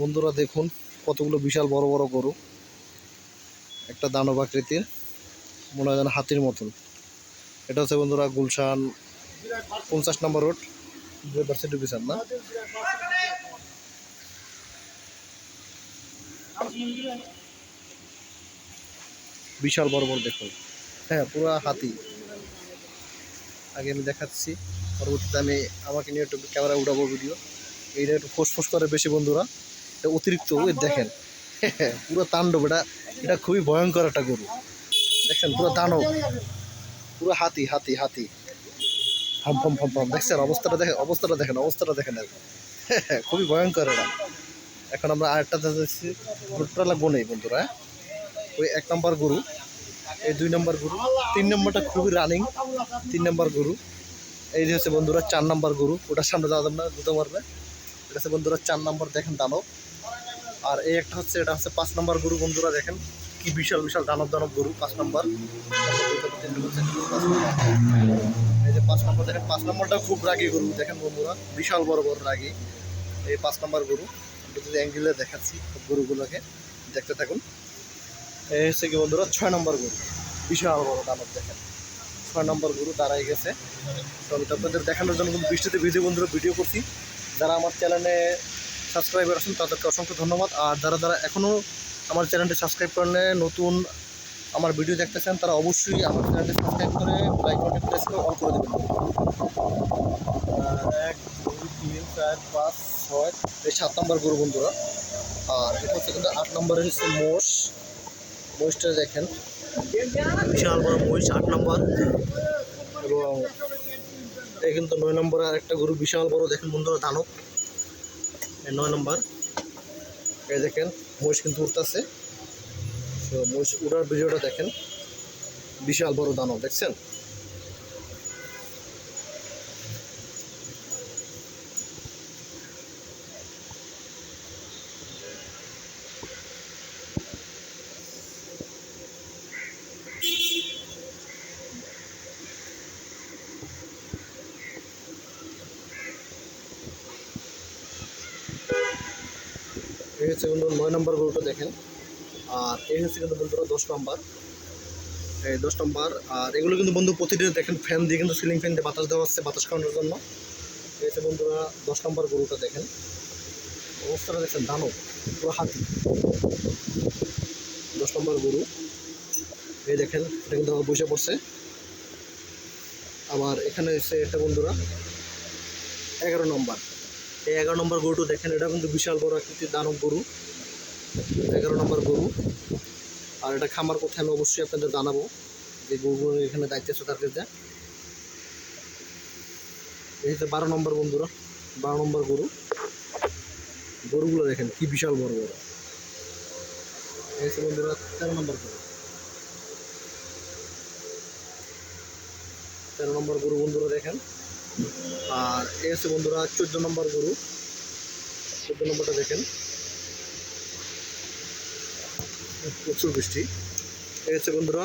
বন্ধুরা দেখুন, কতগুলো বিশাল বড় বড় গরু। একটা দানব আকৃতির, মনে হয় যেন হাতির মতন। এটা হচ্ছে বন্ধুরা গুলশান পঞ্চাশ নম্বর রোড ইউনিভার্সিটি বিশাল না? বিশাল বড় বড় দেখুন। হ্যাঁ পুরো হাতি। আগে আমি দেখাচ্ছি, পরবর্তীতে আমি আমাকে নিয়ে একটু ক্যামেরা উঠাবো ভিডিও এইটা একটু ফোস করে বেশি বন্ধুরা। এটা অতিরিক্ত ওই দেখেন। পুরো তাণ্ডব এটা এটা খুবই ভয়ঙ্কর একটা গরু। দেখছেন পুরো দানব পুরো হাতি হাতি হাতি। ফম ফম ফম ফম। দেখছেন অবস্থাটা দেখেন অবস্থাটা দেখেন অবস্থাটা দেখেন। খুবই ভয়ঙ্কর এটা। এখন আমরা আরেকটা দেখছি টোটাল গোনেই বন্ধুরা হ্যাঁ? ওই এক নম্বর গরু এই দুই নম্বর গরু। তিন নম্বরটা খুবই রানিং তিন নম্বর গরু। এই যে হচ্ছে বন্ধুরা চার নম্বর গরু। ওটার সামনে যাওয়া যাবে না দুটো মারবে। এটা হচ্ছে বন্ধুরা চার নম্বর। দেখেন দানব। আর এই একটা হচ্ছে, এটা হচ্ছে পাঁচ নম্বর গরু বন্ধুরা দেখেন, কি বিশাল বিশাল দানব দানব গরু, পাঁচ নম্বর। এই যে পাঁচ নম্বর দেখেন, পাঁচ নম্বরটা খুব রাগী গরু, দেখেন বন্ধুরা, বিশাল বড় বড় রাগী এই পাঁচ নম্বর গরু। যদি অ্যাঙ্গেলে দেখাচ্ছি গরুগুলোকে, দেখতে থাকুন। এই হচ্ছে কি বন্ধুরা, ছয় নম্বর গরু, বিশাল বড় দানব দেখেন। ছয় নম্বর গরু দাঁড়াই গেছে। তো আমি আপনাদের দেখানোর জন্য বৃষ্টিতে ভিডিও বন্ধুরা ভিডিও করছি। যারা আমার চ্যানেলে সাবস্ক্রাইবার আছেন, তাদেরকে অসংখ্য ধন্যবাদ। আর যারা যারা এখনও আমার চ্যানেলটি সাবস্ক্রাইব করলে নতুন আমার ভিডিও দেখতেছেন, তারা অবশ্যই আমার চ্যানেলটি সাবস্ক্রাইব করে লাইক বাটন প্রেস করে অন করে দেবেন। এক, দুই, তিন, চার, পাঁচ, ছয়, এই সাত নম্বর গরু বন্ধুরা। আর এটা হচ্ছে কিন্তু আট নম্বরে হচ্ছে মোষ। মোষটা দেখেন। বিশাল বড় মহিষ আট নম্বর। এবং এই কিন্তু নয় নম্বরে আরেকটা গরু বিশাল বড়, দেখেন বন্ধুরা এই নয় নম্বর। এই দেখেন, মহিষ কিন্তু উঠতেছে তো মহিষ উড়ার ভিডিওটা দেখেন। বিশাল বড় দানব, দেখছেন? এই হচ্ছে কিন্তু নয় নম্বর গরুটা দেখেন। আর এই হচ্ছে কিন্তু বন্ধুরা দশ নম্বর। এই দশ নম্বর, আর এগুলো কিন্তু বন্ধু প্রতিদিন দেখেন ফ্যান দিয়ে কিন্তু সিলিং ফ্যান দিয়ে বাতাস দেওয়া হচ্ছে, বাতাস খাওয়ানোর জন্য। এই হচ্ছে বন্ধুরা দশ নম্বর গরুটা দেখেন। অবস্থাটা দেখেন দানব, পুরো হাতি। দশ নম্বর গরু। এই দেখেন, এটা কিন্তু আমার বসে পড়ছে। আবার এখানে এসে একটা বন্ধুরা, এগারো নম্বর। এই এগারো নম্বর গরুটা দেখেন, এটা কিন্তু বিশাল বড় আকৃতির দানব গরু। এগারো নম্বর গরু। আর এটা খামার কোথায় আমি অবশ্যই আপনাদের জানাব যে গরুগুলো এখানে দায়িত্ব আছে তার কাছে। এই হচ্ছে বারো নম্বর বন্ধুরা, বারো নম্বর গরু। গরুগুলো দেখেন, কি বিশাল বড় বড়। এই বন্ধুরা, তেরো নম্বর গরু। তেরো নম্বর গরু বন্ধুরা দেখেন। আর হচ্ছে বন্ধুরা চোদ্দ নম্বর গরু। চোদ্দ নম্বরটা দেখেন। প্রচুর বৃষ্টি। হচ্ছে বন্ধুরা